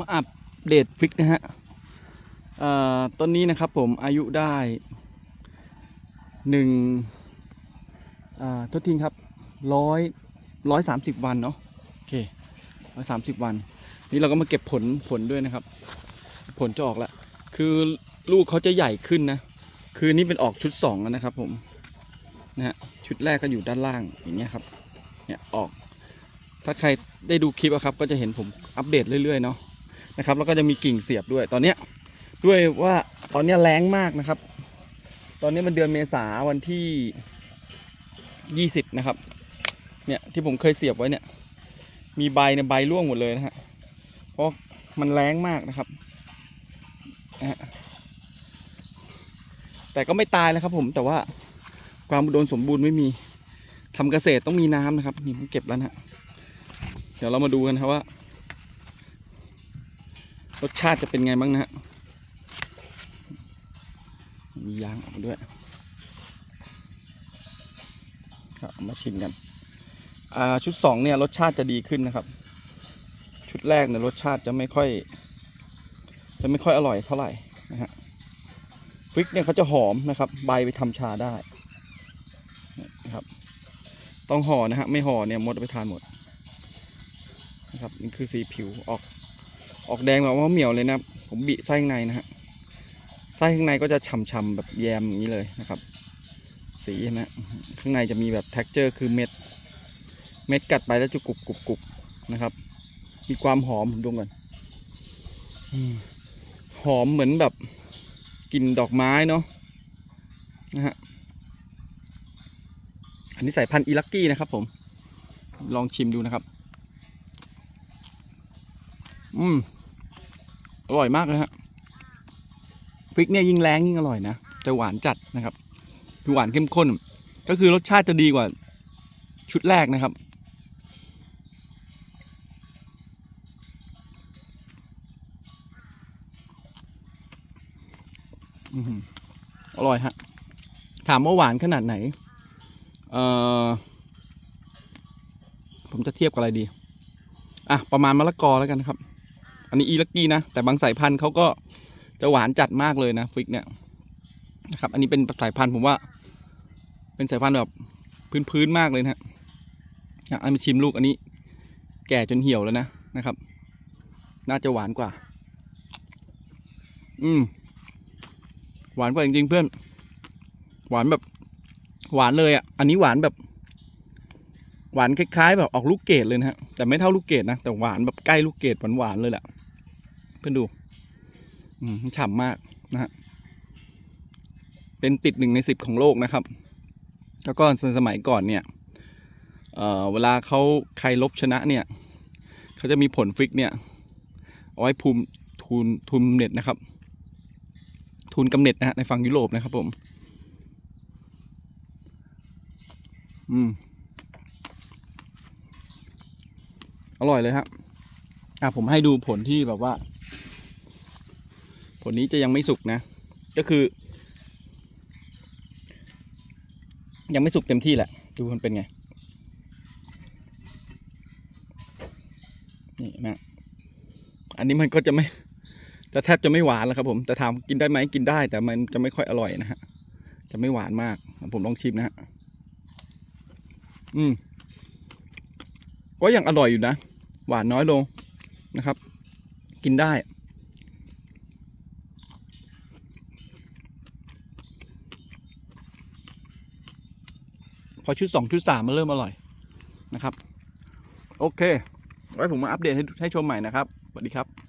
มาอัปเดตฟิกนะฮะอ่อต้นนี้นะครับผมอายุได้หนึ่งอ่าทษทีครับร้อยร้อยสามสิบวันเนาะโอเคร้อยสามสิบวัน นี่เราก็มาเก็บผลผลด้วยนะครับ ผลจะออกแล้วคือลูกเขาจะใหญ่ขึ้นนะ คือนี่เป็นออกชุดสองแล้วนะครับผมนะฮะชุดแรกก็อยู่ด้านล่างอย่างเงี้ยครับเนี่ยออก ถ้าใครได้ดูคลิปอะครับ ก็จะเห็นผมอัปเดตเรื่อยๆเนาะ นะครับ แล้วก็จะมีกิ่งเสียบด้วยตอนเนี้ยด้วยว่าตอนเนี้ยแรงมากนะครับ ตอนนี้มันเดือนเมษาวันที่ยี่สิบนะครับ เนี่ยที่ผมเคยเสียบไว้เนี่ย มีใบเนี่ยใบร่วงหมดเลยนะฮะ เพราะมันแรงมากนะครับ แต่ก็ไม่ตายนะครับผม แต่ว่าความอุดมสมบูรณ์ไม่มีทำเกษตรต้องมีน้ำนะครับ นี่ผมเก็บแล้วนะฮะเดี๋ยวเรามาดูกันครับว่า รสชาติจะเป็นไงบ้างนะฮะ มียางออกด้วยครับมาชิมกัน อ่าชุดสองเนี่ยรสชาติจะดีขึ้นนะครับ ชุดแรกเนี่ยรสชาติจะไม่ค่อย จะไม่ค่อยอร่อยเท่าไหร่นะฮะฟิกเนี่ยเขาจะหอมนะครับ ใบไปทำชาได้นะครับ ต้องห่อนะฮะไม่ห่อเนี่ยมดไปทานหมดนะครับนี่คือสีผิวออก ออกแดงแบบว่าเหมียวเลยนะผมบีไส้ข้างในนะฮะไส้ข้างในก็จะฉ่ำๆแบบแยมอย่างนี้เลยนะครับ สีนะข้างในจะมีแบบ t e x t อร์คือเม็ด เม็ดกัดไปแล้วจะกรุบกรุบกรุบนะครับ มีความหอมผมดมก่อนหอมเหมือนแบบกลิ่นดอกไม้เนาะนะฮะอันนี้สายพันธุ์อีลักกี้นะครับผมลองชิมดูนะครับ อืม อร่อยมากเลยฮะ พริกเนี่ยยิ่งแรงยิ่งอร่อยนะ จะหวานจัดนะครับ คือหวานเข้มข้น ก็คือรสชาติจะดีกว่า ชุดแรกนะครับ อร่อยฮะ ถามว่าหวานขนาดไหน เอ่อ ผมจะเทียบกับอะไรดี อะ ประมาณมะละกอแล้วกันนะครับ อันนี้อีลักกี้นะ แต่บางสายพันธุ์เขาก็จะหวานจัดมากเลยนะฟิกเนี่ยนะครับ อันนี้เป็นสายพันธุ์ผมว่า เป็นสายพันธุ์แบบพื้นๆมากเลยนะฮะอันมาชิมลูกอันนี้ แก่จนเหี่ยวแล้วนะนะครับ น่าจะหวานกว่า อืม หวานกว่าจริงๆเพื่อน หวานแบบ หวานเลยอะ อันนี้หวานแบบ หวานคล้ายๆ แบบออกลูกเกดเลยนะฮะ แต่ไม่เท่าลูกเกดนะ แต่หวานแบบใกล้ลูกเกดหวานๆเลยแหละ เพื่อนดู อืมฉ่ำมากนะฮะเป็นติดหนึ่งในสิบของโลกนะครับ แล้วก็สมัยก่อนเนี่ยเอ่อเวลาเขาใครลบชนะเนี่ยเขาจะมีผลฟิกเนี่ยเอาไว้ภูมิทุนทุนเน็ตนะครับ ทุนกำเนิดนะฮะในฝั่งยุโรปนะครับผมอืมอร่อยเลยฮะอะผมให้ดูผลที่แบบว่า ผลนี้จะยังไม่สุกนะ ก็คือ ยังไม่สุกเต็มที่แหละ ดูมันเป็นไง นี่นะอันนี้มันก็จะไม่จะแทบจะไม่หวานแล้วครับผม แต่ถามกินได้ไหมกินได้ แต่มันจะไม่ค่อยอร่อยนะฮะ จะไม่หวานมาก ผมลองชิมนะฮะ อืม ก็ยังอร่อยอยู่นะ หวานน้อยลงนะครับ กินได้ ชุดสองชุดสามมันเริ่มอร่อยนะครับ โอเค ไว้ผมมาอัปเดตให้ให้ชมใหม่นะครับสวัสดีครับ